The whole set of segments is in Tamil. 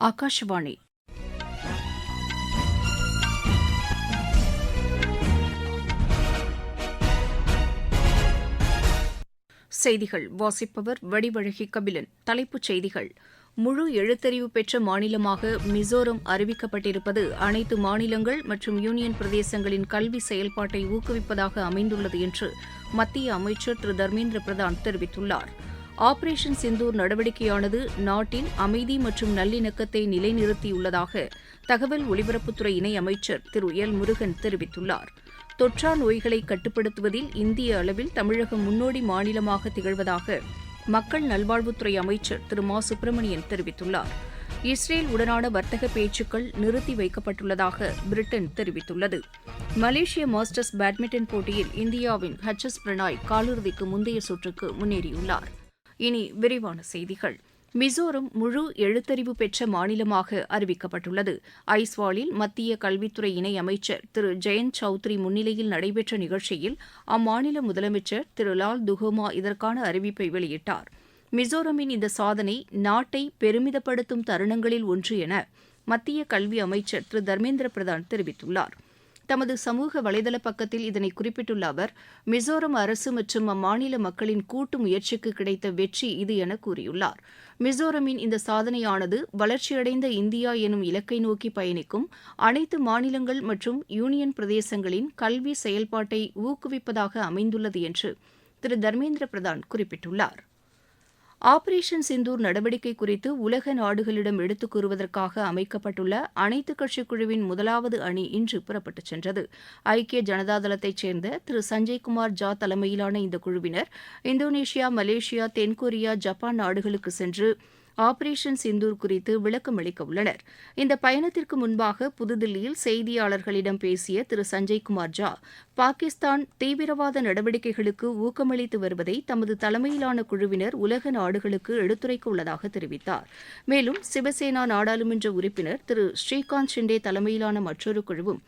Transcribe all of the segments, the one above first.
ஆகாஷ்வாணி செய்திகள். வாசிப்பவர் வடிவழகி கபிலன். தலைப்புச் செய்திகள். முழு எழுத்தறிவு பெற்ற மாநிலமாக மிசோரம் அறிவிக்கப்பட்டிருப்பது அனைத்து மாநிலங்கள் மற்றும் யூனியன் பிரதேசங்களின் கல்வி செயல்பாட்டை ஊக்குவிப்பதாக அமைந்துள்ளது என்று மத்திய அமைச்சர் திரு தர்மேந்திர பிரதான் தெரிவித்துள்ளார். ஆபரேஷன் சிந்தூர் நடவடிக்கையானது நாட்டில் அமைதி மற்றும் நல்லிணக்கத்தை நிலைநிறுத்தியுள்ளதாக தகவல் ஒலிபரப்புத்துறை இணையமைச்சர் திரு எல் முருகன் தெரிவித்துள்ளார். தொற்றா நோய்களை கட்டுப்படுத்துவதில் இந்திய அளவில் தமிழகம் முன்னோடி மாநிலமாக திகழ்வதாக மக்கள் நல்வாழ்வுத்துறை அமைச்சர் திரு மா. சுப்பிரமணியன் தெரிவித்துள்ளார். இஸ்ரேல் உடனான வர்த்தக பேச்சுக்கள் நிறுத்தி வைக்கப்பட்டுள்ளதாக பிரிட்டன் தெரிவித்துள்ளது. மலேசிய மாஸ்டர்ஸ் பேட்மிண்டன் போட்டியில் இந்தியாவின் ஹச் எஸ் பிரணாய் காலிறுதிக்கு முந்தைய சுற்றுக்கு முன்னேறியுள்ளார். இனி விரிவான செய்திகள். மிசோரம் முழு எழுத்தறிவு பெற்ற மாநிலமாக அறிவிக்கப்பட்டுள்ளது. ஐஸ்வாலில் மத்திய கல்வித்துறை இணை அமைச்சர் திரு. ஜெயந்த் சௌத்ரி முன்னிலையில் நடைபெற்ற நிகழ்ச்சியில் அம்மாநில முதலமைச்சர் திரு. லால் துகோமா இதற்கான அறிவிப்பை வெளியிட்டார். மிசோரமின் இந்த சாதனை நாட்டை பெருமிதப்படுத்தும் தருணங்களில் ஒன்று என மத்திய கல்வி அமைச்சர் திரு. தர்மேந்திர பிரதான் தெரிவித்துள்ளார். தமது சமூக வலைதள பக்கத்தில் இதனை குறிப்பிட்டுள்ள அவர் மிசோரம் அரசு மற்றும் அம்மாநில மக்களின் கூட்டு முயற்சிக்கு கிடைத்த வெற்றி இது என கூறியுள்ளார். மிசோரமின் இந்த சாதனையானது வளர்ச்சியடைந்த இந்தியா எனும் இலக்கை நோக்கி பயணிக்கும் அனைத்து மாநிலங்கள் மற்றும் யூனியன் பிரதேசங்களின் கல்வி செயல்பாட்டை ஊக்குவிப்பதாக அமைந்துள்ளது என்று திரு தர்மேந்திர பிரதான் குறிப்பிட்டுள்ளார். ஆபரேஷன் சிந்தூர் நடவடிக்கை குறித்து உலக நாடுகளிடம் எடுத்துக் கூறுவதற்காக அமைக்கப்பட்டுள்ள அனைத்துக் கட்சிக் குழுவின் முதலாவது அணி இன்று புறப்பட்டுச் சென்றது. ஐக்கிய ஜனதாதளத்தைச் சேர்ந்த திரு. சஞ்சய்குமார் ஜா தலைமையிலான இந்த குழுவினர் இந்தோனேஷியா மலேசியா தென்கொரியா ஜப்பான் நாடுகளுக்கு சென்று ஆபரேஷன் சிந்தூர் குறித்து விளக்கம் அளிக்க உள்ளனர் இந்த பயணத்திற்கு முன்பாக புதுதில்லியில் செய்தியாளர்களிடம் பேசிய திரு சஞ்சய்குமார் ஜா பாகிஸ்தான் தீவிரவாத நடவடிக்கைகளுக்கு ஊக்கமளித்து வருவதை தமது தலைமையிலான குழுவினர் உலக நாடுகளுக்கு எடுத்துரைக்க உள்ளதாக தெரிவித்தார். மேலும் சிவசேனா நாடாளுமன்ற உறுப்பினர் திரு ஸ்ரீகாந்த் ஷிண்டே தலைமையிலான மற்றொரு குழுவும்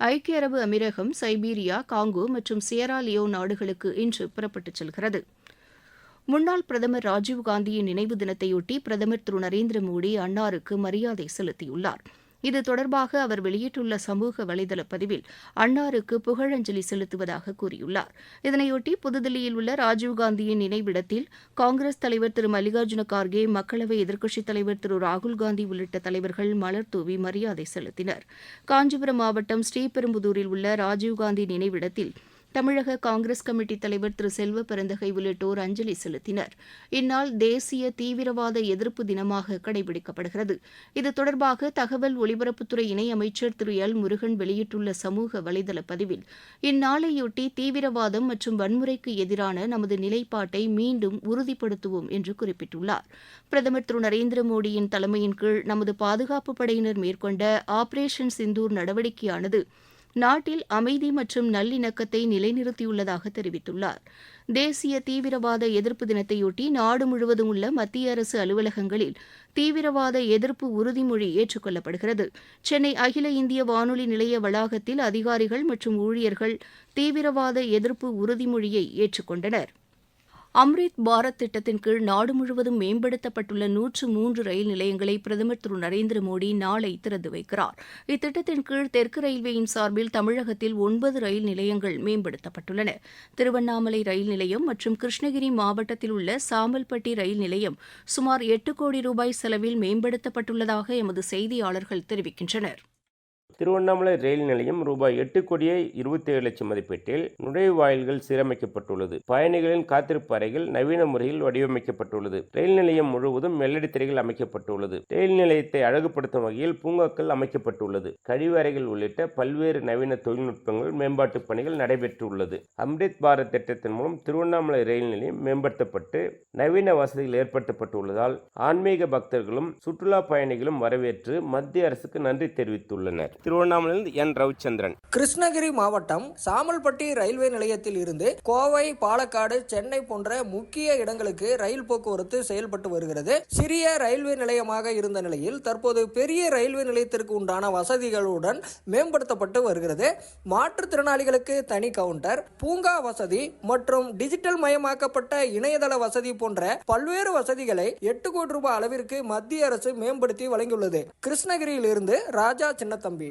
ஐக்கிய அரபு அமீரகம் சைபீரியா காங்கோ மற்றும் சியரா லியோ நாடுகளுக்கு இன்று புறப்பட்டுச் செல்கிறது. முன்னாள் பிரதமர் ராஜீவ்காந்தியின் நினைவு தினத்தையொட்டி பிரதமர் திரு நரேந்திர மோடி அன்னாருக்கு மரியாதை செலுத்தியுள்ளார். இது தொடர்பாக அவர் வெளியிட்டுள்ள சமூக வலைதள பதிவில் அன்னாருக்கு புகழஞ்சலி செலுத்துவதாக கூறியுள்ளார். இதனையொட்டி புதுதில்லியில் உள்ள ராஜீவ்காந்தியின் நினைவிடத்தில் காங்கிரஸ் தலைவர் திரு மல்லிகார்ஜுன கார்கே மக்களவை எதிர்க்கட்சித் தலைவர் திரு ராகுல்காந்தி உள்ளிட்ட தலைவர்கள் மலர் தூவி மரியாதை செலுத்தினர். காஞ்சிபுரம் மாவட்டம் ஸ்ரீபெரும்புதூரில் உள்ள ராஜீவ்காந்தி நினைவிடத்தில் தமிழக காங்கிரஸ் கமிட்டி தலைவர் திரு செல்வ பெருந்தகை உள்ளிட்டோர் அஞ்சலி செலுத்தினர். இந்நாள் தேசிய தீவிரவாத எதிர்ப்பு தினமாக கடைபிடிக்கப்படுகிறது. இது தொடர்பாக தகவல் ஒலிபரப்புத்துறை இணையமைச்சர் திரு எல் முருகன் வெளியிட்டுள்ள சமூக வலைதள பதிவில் இந்நாளையொட்டி தீவிரவாதம் மற்றும் வன்முறைக்கு எதிரான நமது நிலைப்பாட்டை மீண்டும் உறுதிப்படுத்துவோம் என்று குறிப்பிட்டுள்ளார். பிரதமர் திரு நரேந்திர மோடியின் தலைமையின் கீழ் நமது பாதுகாப்பு படையினர் மேற்கொண்ட ஆபரேஷன் சிந்தூர் நடவடிக்கையானது நாட்டில் அமைதி மற்றும் நல்லிணக்கத்தை நிலைநிறுத்தியுள்ளதாக தெரிவித்துள்ளார். தேசிய தீவிரவாத எதிர்ப்பு தினத்தையொட்டி நாடு முழுவதும் உள்ள மத்திய அரசு அலுவலகங்களில் தீவிரவாத எதிர்ப்பு உறுதிமொழி ஏற்றுக்கொள்ளப்படுகிறது. சென்னை அகில இந்திய வானொலி நிலைய வளாகத்தில் அதிகாரிகள் மற்றும் ஊழியர்கள் தீவிரவாத எதிர்ப்பு உறுதிமொழியை ஏற்றுக்கொண்டனர். அம்ரித் பாரத் திட்டத்தின் கீழ் நாடு முழுவதும் மேம்படுத்தப்பட்டுள்ள நூற்று மூன்று ரயில் நிலையங்களை பிரதமர் திரு நரேந்திர மோடி நாளை திறந்து வைக்கிறார். இத்திட்டத்தின் கீழ் தெற்கு ரயில்வேயின் சார்பில் தமிழகத்தில் ஒன்பது ரயில் நிலையங்கள் மேம்படுத்தப்பட்டுள்ளன. திருவண்ணாமலை ரயில் நிலையம் மற்றும் கிருஷ்ணகிரி மாவட்டத்தில் உள்ள சாமல்பட்டி ரயில் நிலையம் சுமார் எட்டு கோடி ரூபாய் செலவில் மேம்படுத்தப்பட்டுள்ளதாக எமது செய்தியாளர்கள் தெரிவிக்கின்றனர். திருவண்ணாமலை ரயில் நிலையம் ரூபாய் எட்டு கோடியே இருபத்தேழு லட்சம் மதிப்பீட்டில் நுழைவாயில்கள் சீரமைக்கப்பட்டுள்ளது. பயணிகளின் காத்திருப்பு அறைகள் நவீன முறையில் வடிவமைக்கப்பட்டுள்ளது. ரயில் நிலையம் முழுவதும் மெல்லடி திரைகள் அமைக்கப்பட்டுள்ளது. ரயில் நிலையத்தை அழகுபடுத்தும் வகையில் பூங்காக்கள் அமைக்கப்பட்டுள்ளது. கழிவு அறைகள் உள்ளிட்ட பல்வேறு நவீன தொழில்நுட்பங்கள் மேம்பாட்டு பணிகள் நடைபெற்றுள்ளது. அம்ரித் பாரத் திட்டத்தின் மூலம் திருவண்ணாமலை ரயில் நிலையம் மேம்படுத்தப்பட்டு நவீன வசதிகள் ஏற்படுத்தப்பட்டுள்ளதால் ஆன்மீக பக்தர்களும் சுற்றுலா பயணிகளும் வரவேற்று மத்திய அரசுக்கு நன்றி தெரிவித்துள்ளனர். திருவண்ணாமலையிலிருந்து என் ரவிச்சந்திரன். கிருஷ்ணகிரி மாவட்டம் சாமல்பட்டி ரயில்வே நிலையத்தில் இருந்து கோவை பாலக்காடு சென்னை போன்ற முக்கிய இடங்களுக்கு ரயில் போக்குவரத்து செயல்பட்டு வருகிறது. சிறிய ரயில்வே நிலையமாக இருந்த நிலையில் தற்போது பெரிய ரயில்வே நிலையத்திற்கு உண்டான வசதிகளுடன் மேம்படுத்தப்பட்டு வருகிறது. மாற்றுத்திறனாளிகளுக்கு தனி கவுண்டர் பூங்கா வசதி மற்றும் டிஜிட்டல் மயமாக்கப்பட்ட இணையதள வசதி போன்ற பல்வேறு வசதிகளை எட்டு கோடி ரூபாய் அளவிற்கு மத்திய அரசு மேம்படுத்தி வழங்கியுள்ளது. கிருஷ்ணகிரியில் இருந்து ராஜா சின்னத்தம்பி.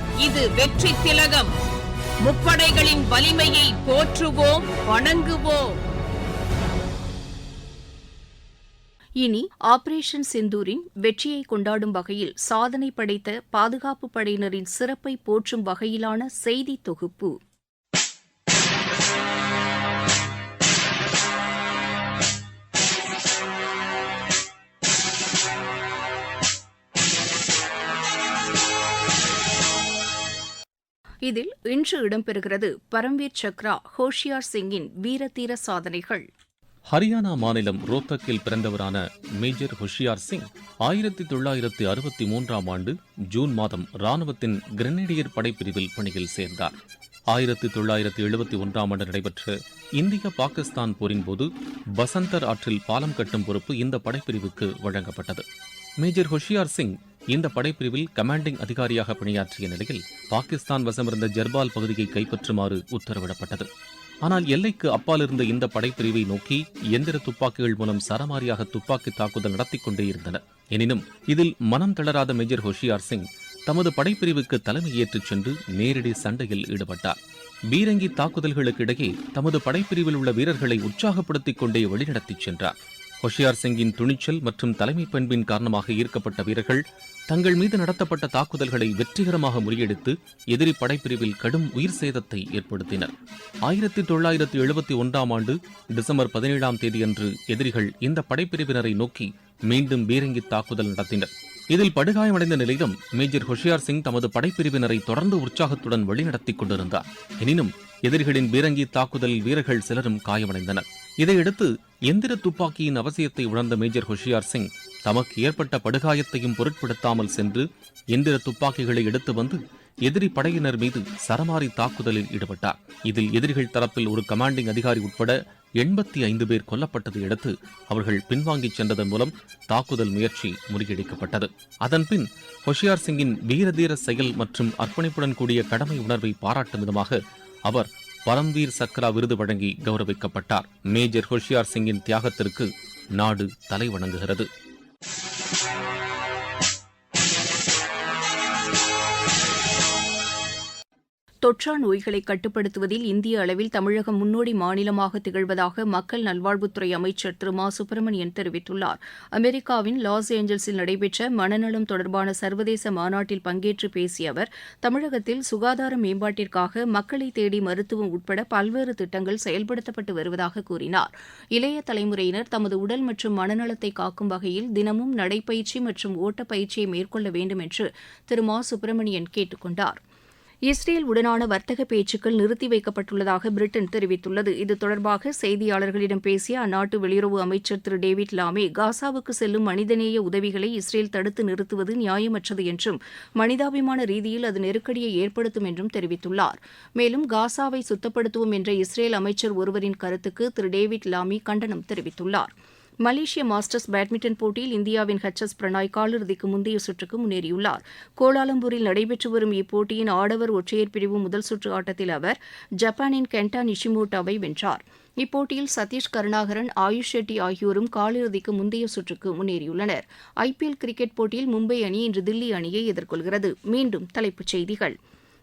இது வெற்றி திலகம். முப்படைகளின் வலிமையை போற்றுவோம் வணங்குவோம். இனி ஆபரேஷன் சிந்தூரின் வெற்றியை கொண்டாடும் வகையில் சாதனை படைத்த பாதுகாப்பு படையினரின் சிறப்பை போற்றும் வகையிலான செய்தி தொகுப்பு. இதில் இன்று இடம்பெறுகிறது பரம்வீர் சக்ரா ஹோஷியார் சிங்கின் வீரதீர சாதனைகள். ஹரியானா மாநிலம் ரோத்தக்கில் பிறந்தவரான மேஜர் ஹுஷியார் சிங் ஆயிரத்தி தொள்ளாயிரத்தி அறுபத்தி மூன்றாம் ஆண்டு ஜூன் மாதம் ராணுவத்தின் கிரனேடியர் படைப்பிரிவில் பணியில் சேர்ந்தார். ஆயிரத்தி தொள்ளாயிரத்தி எழுபத்தி ஒன்றாம் ஆண்டு நடைபெற்ற இந்திய பாகிஸ்தான் போரின் போது பசந்தர் ஆற்றில் பாலம் கட்டும் பொறுப்பு இந்த படைப்பிரிவுக்கு வழங்கப்பட்டது. மேஜர் ஹுஷியார் சிங் இந்த படைப்பிரிவில் கமாண்டிங் அதிகாரியாக பணியாற்றிய நிலையில் பாகிஸ்தான் வசமிருந்த ஜர்பால் பகுதியை கைப்பற்றுமாறு உத்தரவிடப்பட்டது. ஆனால் எல்லைக்கு அப்பால் இருந்த இந்த படைப்பிரிவை நோக்கி எந்திர துப்பாக்கிகள் மூலம் சரமாரியாக துப்பாக்கி தாக்குதல் நடத்திக் கொண்டே இருந்தனர் எனினும் இதில் மனம் தளராத மேஜர் ஹோஷியார் சிங் தமது படைப்பிரிவுக்கு தலைமை ஏற்றுச் சென்று நேரடி சண்டையில் ஈடுபட்டார். பீரங்கி தாக்குதல்களுக்கு இடையே தமது படைப்பிரிவில் உள்ள வீரர்களை உற்சாகப்படுத்திக் கொண்டே வழிநடத்திச் சென்றார். ஹொஷியார் சிங்கின் துணிச்சல் மற்றும் தலைமை பண்பின் காரணமாக ஈர்க்கப்பட்ட வீரர்கள் தங்கள் மீது நடத்தப்பட்ட தாக்குதல்களை வெற்றிகரமாக முறியடித்து எதிரி படைப்பிரிவில் கடும் உயிர் சேதத்தை ஏற்படுத்தினர். ஆயிரத்தி தொள்ளாயிரத்தி எழுபத்தி ஒன்றாம் ஆண்டு டிசம்பர் பதினேழாம் தேதியன்று எதிரிகள் இந்த படைப்பிரிவினரை நோக்கி மீண்டும் பீரங்கி தாக்குதல் நடத்தினர். இதில் படுகாயமடைந்த நிலையிலும் மேஜர் ஹொஷியார் சிங் தமது படைப்பிரிவினரை தொடர்ந்து உற்சாகத்துடன் வழிநடத்திக் கொண்டிருந்தார். எனினும் எதிரிகளின் பீரங்கி தாக்குதலில் வீரர்கள் சிலரும் காயமடைந்தனர். இதையடுத்து எந்திர துப்பாக்கியின் அவசியத்தை உணர்ந்த மேஜர் ஹொஷியார் சிங் தமக்கு ஏற்பட்ட படுகாயத்தையும் பொருட்படுத்தாமல் சென்று எந்திர துப்பாக்கிகளை எடுத்து வந்து எதிரி படையினர் மீது சரமாரி தாக்குதலில் ஈடுபட்டார். இதில் எதிரிகள் தரப்பில் ஒரு கமாண்டிங் அதிகாரி உட்பட எண்பத்தி ஐந்து பேர் கொல்லப்பட்டதை அடுத்து அவர்கள் பின்வாங்கிச் சென்றதன் மூலம் தாக்குதல் முயற்சி முறியடிக்கப்பட்டது. அதன்பின் ஹொஷியார் சிங்கின் வீரதீர செயல் மற்றும் அர்ப்பணிப்புடன் கூடிய கடமை உணர்வை பாராட்டும் விதமாக அவர் பரம்வீர் சக்ரா விருது வழங்கி கௌரவிக்கப்பட்டார். மேஜர் ஹோஷியார் சிங்கின் தியாகத்திற்கு நாடு தலைவணங்குகிறது தொற்றா நோய்களை கட்டுப்படுத்துவதில் இந்திய அளவில் தமிழகம் முன்னோடி மாநிலமாக திகழ்வதாக மக்கள் நல்வாழ்வுத்துறை அமைச்சர் திரு. மா. சுப்பிரமணியன் தெரிவித்துள்ளார். அமெரிக்காவின் லாஸ் ஏஞ்சல்ஸில் நடைபெற்ற மனநலம் தொடர்பான சர்வதேச மாநாட்டில் பங்கேற்று பேசிய அவர் தமிழகத்தில் சுகாதார மேம்பாட்டிற்காக மக்களை தேடி மருத்துவம் உட்பட பல்வேறு திட்டங்கள் செயல்படுத்தப்பட்டு வருவதாக கூறினார். இளைய தலைமுறையினர் தமது உடல் மற்றும் மனநலத்தை காக்கும் வகையில் தினமும் நடைப்பயிற்சி மற்றும் ஓட்டப்பயிற்சியை மேற்கொள்ள வேண்டும் என்று திரு. மா. சுப்பிரமணியன் கேட்டுக் கொண்டாா் இஸ்ரேல் உடனான வர்த்தக பேச்சுக்கள் நிறுத்தி வைக்கப்பட்டுள்ளதாக பிரிட்டன் தெரிவித்துள்ளது. இது தொடர்பாக செய்தியாளர்களிடம் பேசிய அந்நாட்டு வெளியுறவு அமைச்சர் திரு டேவிட் லாமே காசாவுக்கு செல்லும் மனிதநேய உதவிகளை இஸ்ரேல் தடுத்து நிறுத்துவது நியாயமற்றது என்றும் மனிதாபிமான ரீதியில் அது நெருக்கடியை ஏற்படுத்தும் என்றும் தெரிவித்துள்ளார். மேலும் காசாவை சுத்தப்படுத்துவோம் என்ற இஸ்ரேல் அமைச்சர் ஒருவரின் கருத்துக்கு திரு டேவிட் லாமி கண்டனம் தெரிவித்துள்ளார். மலேசிய மாஸ்டர்ஸ் பேட்மிண்டன் போட்டியில் இந்தியாவின் ஹெச் எஸ் பிரணாய் காலிறுதிக்கு முந்தைய சுற்றுக்கு முன்னேறியுள்ளார். கோலாலம்பூரில் நடைபெற்று வரும் இப்போட்டியின் ஆடவர் ஒற்றையர் பிரிவு முதல் சுற்று ஆட்டத்தில் அவர் ஜப்பானின் கென்டா நிஷிமோட்டாவை வென்றார். இப்போட்டியில் சதீஷ் கருணாகரன் ஆயுஷ் ஷெட்டி ஆகியோரும் காலிறுதிக்கு முந்தைய சுற்றுக்கு முன்னேறியுள்ளனர். ஐபிஎல் கிரிக்கெட் போட்டியில் மும்பை அணி இன்று தில்லி அணியை எதிர்கொள்கிறது. மீண்டும் தலைப்புச் செய்திகள்.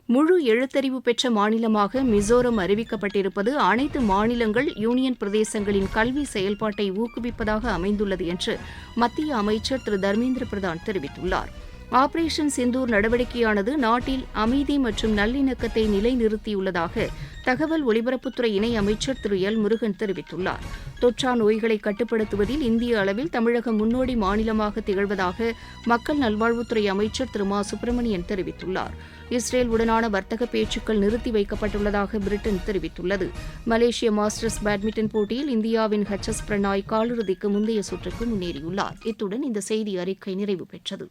முழு எழுத்தறிவு பெற்ற மாநிலமாக மிசோரம் அறிவிக்கப்பட்டிருப்பது அனைத்து மாநிலங்கள் யூனியன் பிரதேசங்களின் கல்வி செயல்பாட்டை ஊக்குவிப்பதாக அமைந்துள்ளது என்று மத்திய அமைச்சர் திரு தர்மேந்திர பிரதான் தெரிவித்துள்ளார். ஆபரேஷன் சிந்தூர் நடவடிக்கையானது நாட்டில் அமைதி மற்றும் நல்லிணக்கத்தை நிலைநிறுத்தியுள்ளதாக தகவல் ஒலிபரப்புத்துறை இணை அமைச்சர் திரு எல் முருகன் தெரிவித்துள்ளார். தொற்றா நோய்களை கட்டுப்படுத்துவதில் இந்திய அளவில் தமிழகம் முன்னோடி மாநிலமாக திகழ்வதாக மக்கள் நல்வாழ்வுத்துறை அமைச்சர் திரு மா சுப்பிரமணியன் தெரிவித்துள்ளார். இஸ்ரேல் உடனான வர்த்தக பேச்சுக்கள் நிறுத்தி வைக்கப்பட்டுள்ளதாக பிரிட்டன் தெரிவித்துள்ளது. மலேசிய மாஸ்டர்ஸ் பேட்மிண்டன் போட்டியில் இந்தியாவின் ஹெச் எஸ் பிரணாய் காலிறுதிக்கு முந்தைய சுற்றுக்கு முன்னேறியுள்ளார். இத்துடன் இந்த செய்தி அறிக்கை நிறைவு பெற்றது.